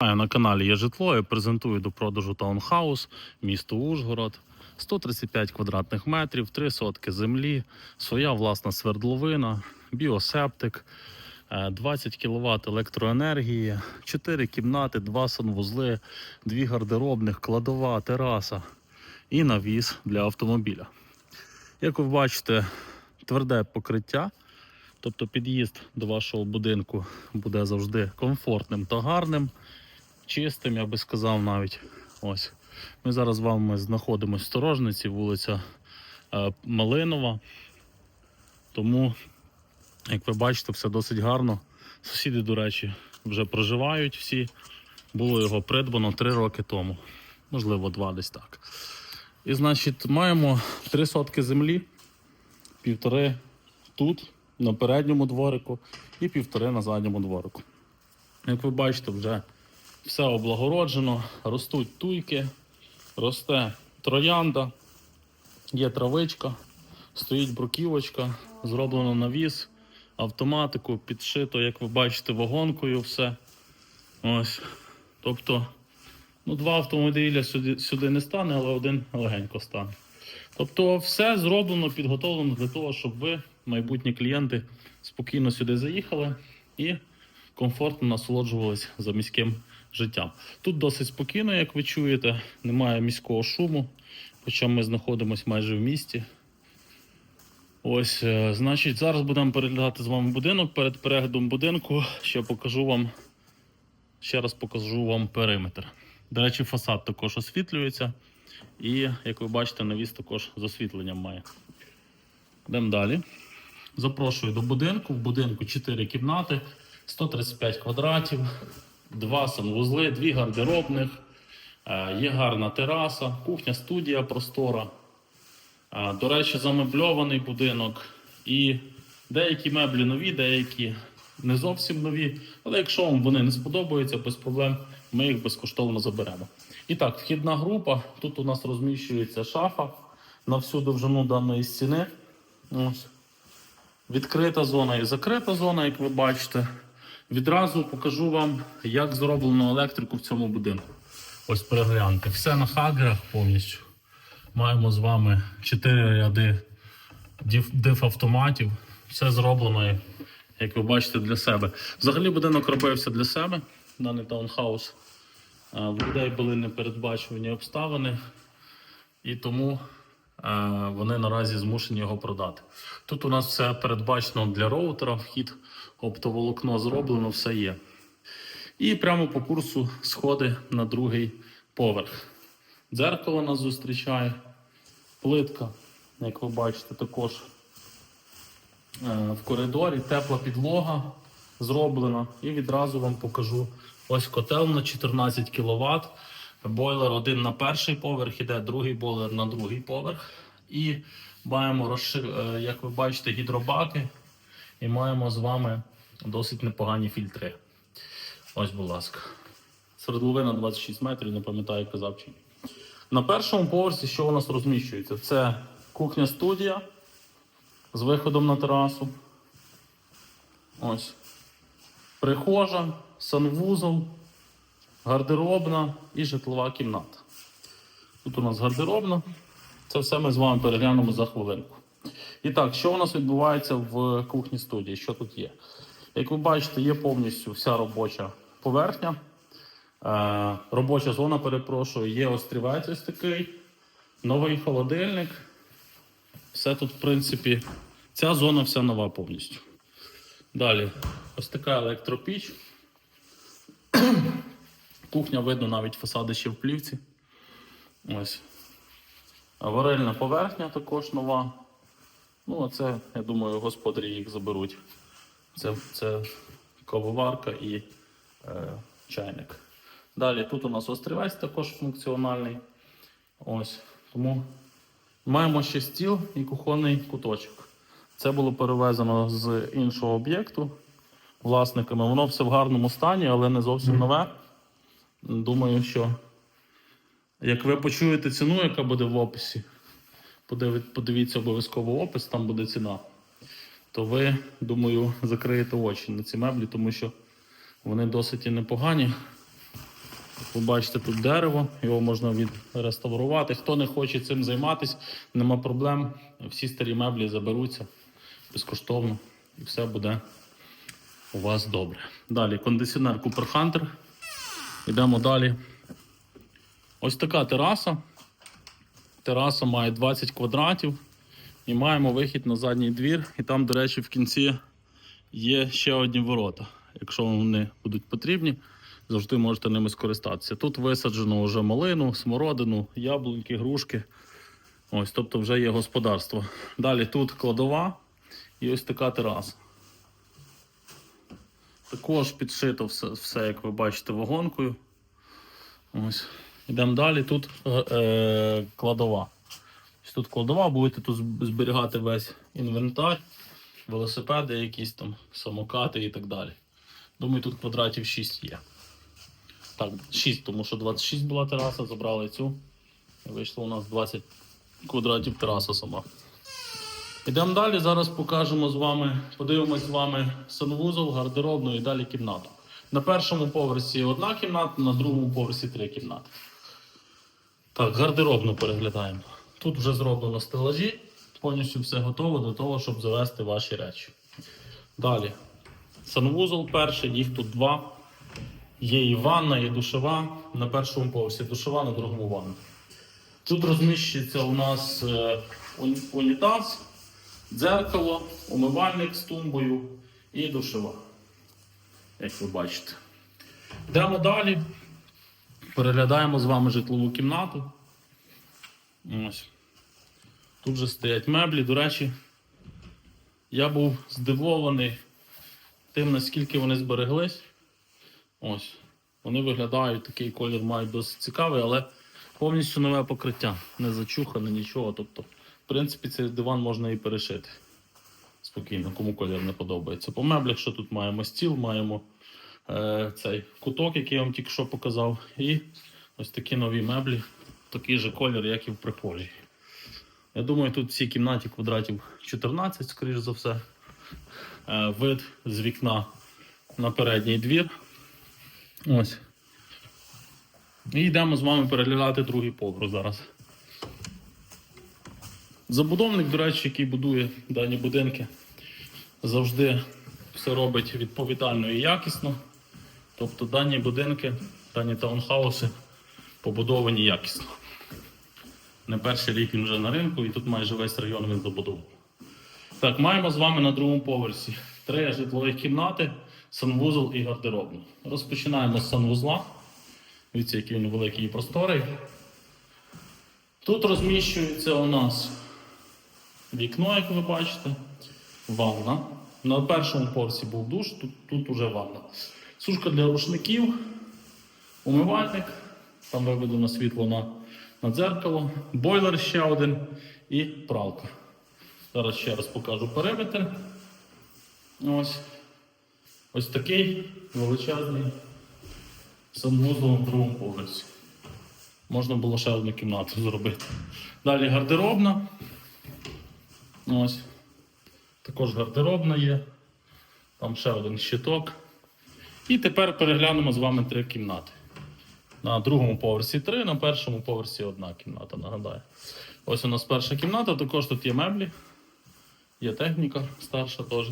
На каналі є житло. Я презентую до продажу таунхаус, місто Ужгород. 135 квадратних метрів, 3 сотки землі, своя власна свердловина, біосептик, е, 20 кВт електроенергії, 4 кімнати, 2 санвузли, 2 гардеробних, кладова, тераса і навіс для автомобіля. Як ви бачите, тверде покриття. Тобто під'їзд до вашого будинку буде завжди комфортним та гарним, чистим, я би сказав навіть. Ось. Ми зараз з вами знаходимося в Сторожниці, вулиця е, Малинова. Тому, як ви бачите, все досить гарно. Сусіди, до речі, вже проживають всі. Було його придбано 3 роки тому, можливо, два десь так. І значить, маємо 3 сотки землі, півтори тут, на передньому дворику, і півтори на задньому дворику. Як ви бачите, вже все облагороджено, ростуть туйки, росте троянда, є травичка, стоїть бруківочка, зроблено навіс, автоматику, підшито, як ви бачите, вагонкою все. Ось. Тобто, ну, два автомобіля сюди, сюди не стане, але один легенько стане. Тобто, все зроблено, підготовлено для того, щоб ви, майбутні клієнти, спокійно сюди заїхали і комфортно насолоджувалися за міським життям. Тут досить спокійно, як ви чуєте, немає міського шуму, хоча ми знаходимося майже в місті. Ось, е, значить, зараз будемо переглядати з вами будинок. Перед переглядом будинку ще покажу вам, ще раз покажу вам периметр. До речі, фасад також освітлюється. І, як ви бачите, навіс також з освітленням має. Йдемо далі. Запрошую до будинку. В будинку 4 кімнати, 135 квадратів, 2 санвузли, 2 гардеробних, е, є гарна тераса, кухня, студія простора. Е, До речі, замебльований будинок. І деякі меблі нові, деякі не зовсім нові. Але якщо вам вони не сподобаються, без проблем ми їх безкоштовно заберемо. І так, вхідна група. Тут у нас розміщується шафа на всю довжину даної стіни. Ось. Відкрита зона і закрита зона, як ви бачите. Відразу покажу вам, як зроблено електрику в цьому будинку. Ось перегляньте. Все на хагерах повністю. Маємо з вами 4 ряди диф- диф-автоматів. Все зроблено, як ви бачите, для себе. Взагалі будинок робився для себе, даний таунхаус. В людей були непередбачувані обставини, і тому вони наразі змушені його продати. Тут у нас все передбачено для роутера, вхід, оптоволокно зроблено, все є. І прямо по курсу сходи на другий поверх. Дзеркало нас зустрічає, плитка, як ви бачите, також е, в коридорі, тепла підлога зроблена. І відразу вам покажу ось котел на 14 кВт. Бойлер один на перший поверх, іде другий бойлер на другий поверх. І маємо, розшир... е, як ви бачите, гідробаки. І маємо з вами досить непогані фільтри. Ось, будь ласка. Свердловина 26 метрів, не пам'ятаю, казав чи ні. На першому поверсі, що у нас розміщується? Це кухня-студія з виходом на терасу. Ось. Прихожа, санвузол, гардеробна і житлова кімната. Тут у нас гардеробна. Це все ми з вами переглянемо за хвилинку. І так, що у нас відбувається в кухні студії? Що тут є? Як ви бачите, є повністю вся робоча поверхня. Е, робоча зона, перепрошую, є острівець ось такий, новий холодильник. Все тут, в принципі, ця зона вся нова повністю. Далі, ось така електропіч. Кухня видно навіть фасади ще в плівці. Ось. Варильна поверхня також нова. Ну, а це, я думаю, господарі їх заберуть. Це, це кавоварка і е, чайник. Далі тут у нас острівець також функціональний. Ось. Тому маємо ще стіл і кухонний куточок. Це було перевезено з іншого об'єкту власниками. Воно все в гарному стані, але не зовсім нове. Думаю, що як ви почуєте ціну, яка буде в описі, подивіться обов'язково опис, там буде ціна. То ви, думаю, закриєте очі на ці меблі, тому що вони досить і непогані. Ви бачите тут дерево, його можна відреставрувати. Хто не хоче цим займатися, нема проблем. Всі старі меблі заберуться безкоштовно і все буде у вас добре. Далі кондиціонер Cooper Hunter. Йдемо далі. Ось така тераса. Тераса має 20 квадратів. І маємо вихід на задній двір. І там, до речі, в кінці є ще одні ворота. Якщо вони будуть потрібні, завжди можете ними скористатися. Тут висаджено вже малину, смородину, яблуньки, грушки. Ось, тобто вже є господарство. Далі тут кладова і ось така тераса. Також підшито все, все, як ви бачите, вагонкою. Ось. Йдемо далі. Тут е, е, кладова. Ось тут кладова, будете тут зберігати весь інвентар, велосипеди, якісь там, самокати і так далі. Думаю, тут квадратів 6 є. Так, 6, тому що 26 була тераса, забрали цю. І вийшло у нас 20 квадратів тераса сама. Йдемо далі. Зараз покажемо з вами, подивимось з вами санвузол, гардеробну і далі кімнату. На першому поверсі одна кімната, на другому поверсі три кімнати. Так, гардеробну переглядаємо. Тут вже зроблено стелажі, повністю все готово до того, щоб завести ваші речі. Далі. Санвузол перший, їх тут два. Є і ванна, і душова. На першому поверсі душова, на другому ванна. Тут розміщується у нас е, унітаз, дзеркало, умивальник з тумбою і душова. Як ви бачите. Йдемо далі. Переглядаємо з вами житлову кімнату. Ось. Тут вже стоять меблі. До речі, я був здивований тим, наскільки вони збереглись. Ось. Вони виглядають, такий колір мають досить цікавий, але повністю нове покриття. Не зачухане, нічого. Тобто, в принципі, цей диван можна і перешити. Спокійно, кому колір не подобається. По меблях, що тут маємо стіл, маємо е, цей куток, який я вам тільки що показав. І ось такі нові меблі, такий же колір, як і в прихожій. Я думаю, тут в цій кімнаті квадратів 14, скоріш за все. Е, вид з вікна на передній двір. Ось. І йдемо з вами переглядати другий поверх зараз. Забудовник, до речі, який будує дані будинки, завжди все робить відповідально і якісно. Тобто дані будинки, дані таунхауси побудовані якісно. Не перший рік він вже на ринку, і тут майже весь район він забудований. Так, маємо з вами на другому поверсі три житлових кімнати, санвузол і гардеробну. Розпочинаємо з санвузла. Дивіться, який він великий і просторий. Тут розміщується у нас вікно, як ви бачите, ванна. На першому поверсі був душ, тут, тут уже ванна. Сушка для рушників, умивальник, там виведено світло на, на дзеркало, бойлер ще один і пралка. Зараз ще раз покажу периметр. Ось. Ось такий величезний санвузол на другому поверсі. Можна було ще одну кімнату зробити. Далі гардеробна. Ось. Також гардеробна є. Там ще один щиток. І тепер переглянемо з вами три кімнати. На другому поверсі три, на першому поверсі одна кімната, нагадаю. Ось у нас перша кімната, також тут є меблі, є техніка старша теж.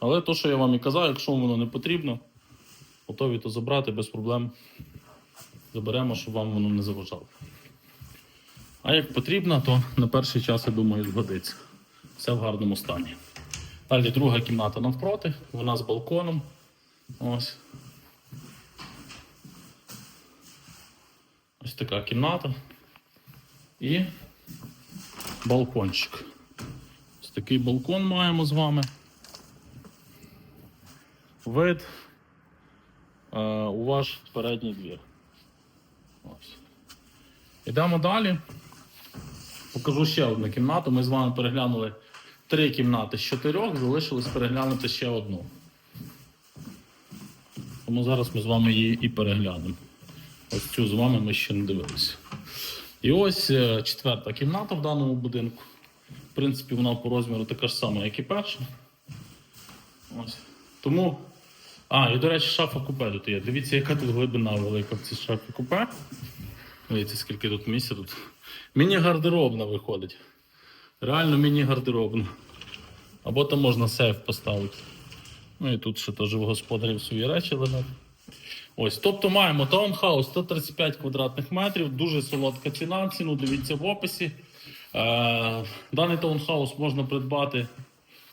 Але то, що я вам і казав, якщо воно не потрібно, готові то забрати без проблем. Заберемо, щоб вам воно не заважало. А як потрібно, то на перший час, я думаю, згодиться. Все в гарному стані. Далі друга кімната навпроти, вона з балконом. Ось. Ось така кімната. І балкончик. Ось такий балкон маємо з вами. Вид е, у ваш передній двір. Ось. Йдемо далі. Покажу ще одну кімнату. Ми з вами переглянули три кімнати з чотирьох, залишилось переглянути ще одну. Тому зараз ми з вами її і переглянемо. Ось цю з вами ми ще не дивилися. І ось е, четверта кімната в даному будинку. В принципі, вона по розміру така ж сама, як і перша. Ось. Тому А, і до речі, шафа купе тут є. Дивіться, яка тут глибина велика в цій шафі купе. Дивіться, скільки тут місця тут. Міні-гардеробна виходить. Реально міні-гардеробна. Або там можна сейф поставити. Ну і тут ще теж в господарів свої речі лежать. Ось, тобто маємо таунхаус 135 квадратних метрів, дуже солодка ціна, ціну дивіться в описі. Е, даний таунхаус можна придбати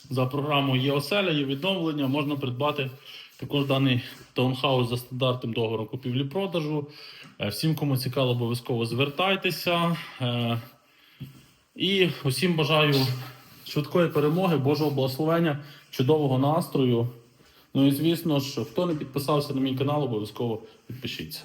за програмою є оселя, є відновлення, можна придбати також даний таунхаус за стандартом договору купівлі-продажу. Е, всім, кому цікаво, обов'язково звертайтеся. Е, і усім бажаю швидкої перемоги, Божого благословення, чудового настрою. Ну і звісно ж, хто не підписався на мій канал, обов'язково підпишіться.